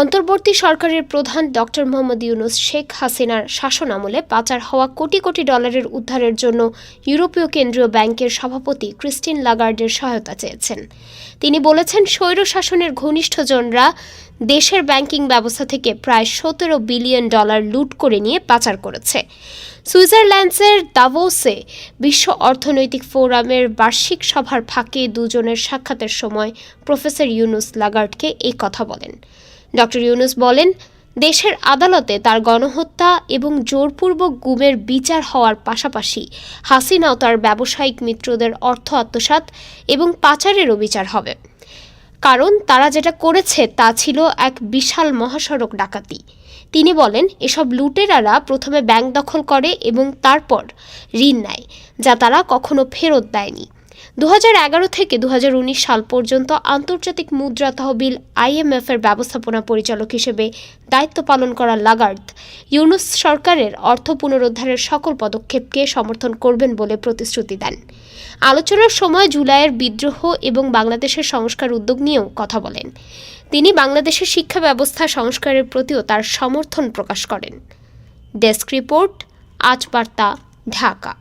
অন্তর্বর্তী সরকারের প্রধান ডক্টর মোহাম্মদ ইউনুস শেখ হাসিনার শাসনামলে পাচার হওয়া কোটি কোটি ডলারের উদ্ধারের জন্য ইউরোপীয় কেন্দ্রীয় ব্যাংকের সভাপতি ক্রিস্টিন লাগার্ডের সহায়তা চেয়েছেন। তিনি বলেছেন, স্বৈর শাসনের ঘনিষ্ঠজনরা দেশের ব্যাংকিং ব্যবস্থা থেকে প্রায় সতেরো বিলিয়ন ডলার লুট করে নিয়ে পাচার করেছে। সুইজারল্যান্ডসের দাভোসে বিশ্ব অর্থনৈতিক ফোরামের বার্ষিক সভার ফাঁকে দুজনের সাক্ষাতের সময় প্রফেসর ইউনুস লাগার্ডকে এই কথা বলেন। ডক্টর ইউনুস বলেন, দেশের আদালতে তার গণহত্যা এবং জোরপূর্বক গুমের বিচার হওয়ার পাশাপাশি হাসিনাও তার ব্যবসায়িক মিত্রদের অর্থ আত্মসাৎ এবং পাচারেরও বিচার হবে। কারণ তারা যেটা করেছে তা ছিল এক বিশাল মহাসড়ক ডাকাতি। তিনি বলেন, এসব লুটেরারা প্রথমে ব্যাংক দখল করে এবং তারপর ঋণ নেয়, যা তারা কখনো ফেরত দেয়নি। দু থেকে দু হাজার উনিশ সাল পর্যন্ত আন্তর্জাতিক মুদ্রা তহবিল আইএমএফ এর ব্যবস্থাপনা পরিচালক হিসেবে দায়িত্ব পালন করা লাগার্ড ইউনুস সরকারের অর্থ পুনরুদ্ধারের সকল পদক্ষেপকে সমর্থন করবেন বলে প্রতিশ্রুতি দেন। আলোচনার সময় জুলাইয়ের বিদ্রোহ এবং বাংলাদেশের সংস্কার উদ্যোগ নিয়েও কথা বলেন। তিনি বাংলাদেশের শিক্ষা ব্যবস্থা সংস্কারের প্রতিও তার সমর্থন প্রকাশ করেন। ডেস্ক রিপোর্ট, আজ বার্তা, ঢাকা।